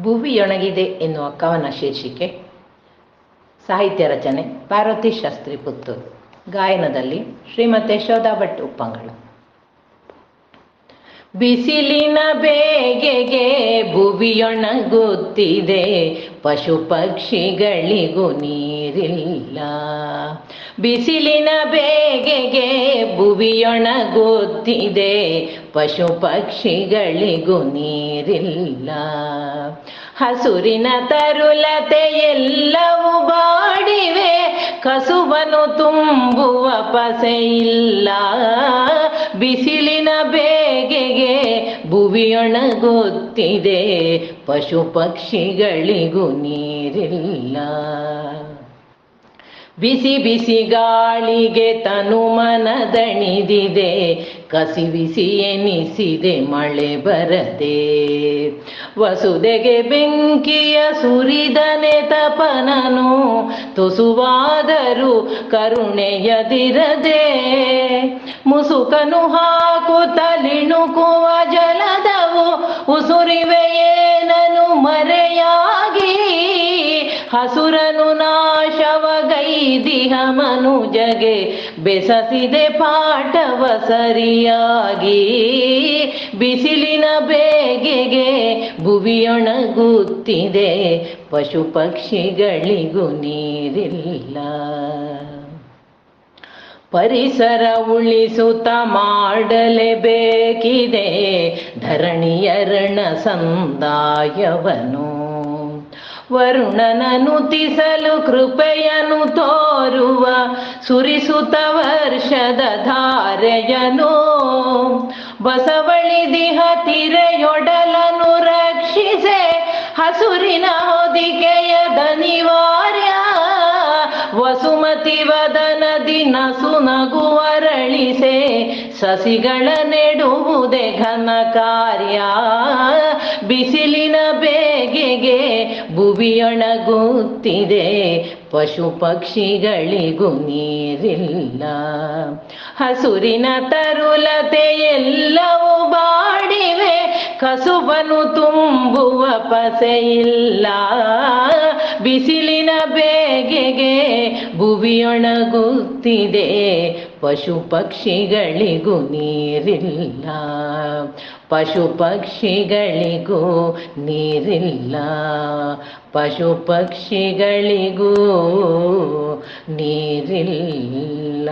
ಭುವಿಯೊಣಗಿದೆ ಎನ್ನುವ ಕವನ ಶೀರ್ಷಿಕೆ ಸಾಹಿತ್ಯ ರಚನೆ ಪಾರ್ವತಿ ಶಾಸ್ತ್ರಿ ಪುತ್ತೂರು. ಗಾಯನದಲ್ಲಿ ಶ್ರೀಮತಿ ಶೋಧಾ ಭಟ್ ಉಪ್ಪಂಗಳ ಬಿಸಿಲಿನ ಬೇಗೆಗೆ ಭುವಿಯೊಣಗುತ್ತಿದೆ. ಪಶು ಪಕ್ಷಿಗಳಿಗೂ ನೀರಿಲ್ಲ. ಬಿಸಿಲಿನ ಬೇಗೆಗೆ ಭುವಿಯೊಣಗುತ್ತಿದೆ. ಪಶು ಪಕ್ಷಿಗಳಿಗೂ ನೀರಿಲ್ಲ. ಹಸುರಿನ ತರುಲತೆ ಎಲ್ಲವೂ ಬಾಡಿವೆ. ಕಸುಬನು ತುಂಬುವ ಪಸೆಯಿಲ್ಲ. ಬಿಸಿಲಿನ ಬೇಗೆಗೆ ಭುವಿಯೊಣಗುತ್ತಿದೆ. ಪಶು ಪಕ್ಷಿಗಳಿಗೂ ನೀರಿಲ್ಲ. ಬಿಸಿ ಬಿಸಿ ಗಾಳಿಗೆ ತನು ಮನದಣಿದಿದೆ. ಕಸಿ ಬಿಸಿ ಎನಿಸಿದೆ ಮಳೆ ಬರದೆ. ವಸುದೆಗೆ ಬೆಂಕಿಯ ಸುರಿದನೆ ತಪನನು, ತುಸುವಾದರೂ ಕರುಣೆಯದಿರದೆ. ಮುಸುಕನು ಹಾಕುತ್ತಲಿಣುಕುವ ಜಲದವು ಉಸುರಿವೆಯೇನನು ಹಸುರನು ನಾಶವಗೈದಿಹ ಮನುಜಗೆ, ಬೆಸಸಿದೆ ಪಾಠವ ಸರಿಯಾಗಿ. ಬಿಸಿಲಿನ ಬೇಗೆಗೆ ಭುವಿಯೊಣಗುತ್ತಿದೆ ಪಶು ಪಕ್ಷಿಗಳಿಗೂ ನೀರಿಲ್ಲ. ಪರಿಸರ ಉಳಿಸುತ್ತ ಮಾಡಲೇಬೇಕಿದೆ ಧರಣಿಯರಣ ಸಂದಾಯವನು ವರುಣನನು ತಿಸಲು ಕೃಪೆಯನು ತೋರುವ ಸುರಿಸುತ ವರ್ಷದ ಧಾರೆಯನು. ಬಸವಳಿದಿಹ ತಿರೆಯೊಡಲನು ರಕ್ಷಿಸೆ ಹಸುರಿನ ಹೊದಿಕೆಯ ದನಿವಾರ್ಯ ವಸುಮತಿ ವದನದಿ ನಸು ನಗುವರಳಿಸೆ ಸಸಿಗಳ ನೆಡುವುದೇ ಘನ ಕಾರ್ಯ. ಬಿಸಿಲಿನ ಬೇಗೆಗೆ ಭುವಿಯೊಣಗುತ್ತಿದೆ ಪಶು ಪಕ್ಷಿಗಳಿಗೂ ನೀರಿಲ್ಲ. ಹಸುರಿನ ತರುಲತೆ ಎಲ್ಲವೂ ಬಾಡಿವೆ. ಕಸುಬನು ತುಂಬುವ ಪಸೆಯಿಲ್ಲ. ಬಿಸಿಲಿನ ಬೇಗೆಗೆ ಬುವಿಯೊಣಗುತ್ತಿದೆ ಪಶು ಪಕ್ಷಿಗಳಿಗೂ ನೀರಿಲ್ಲ. ಪಶು ಪಕ್ಷಿಗಳಿಗೂ ನೀರಿಲ್ಲ. ಪಶು ಪಕ್ಷಿಗಳಿಗೂ ನೀರಿಲ್ಲ.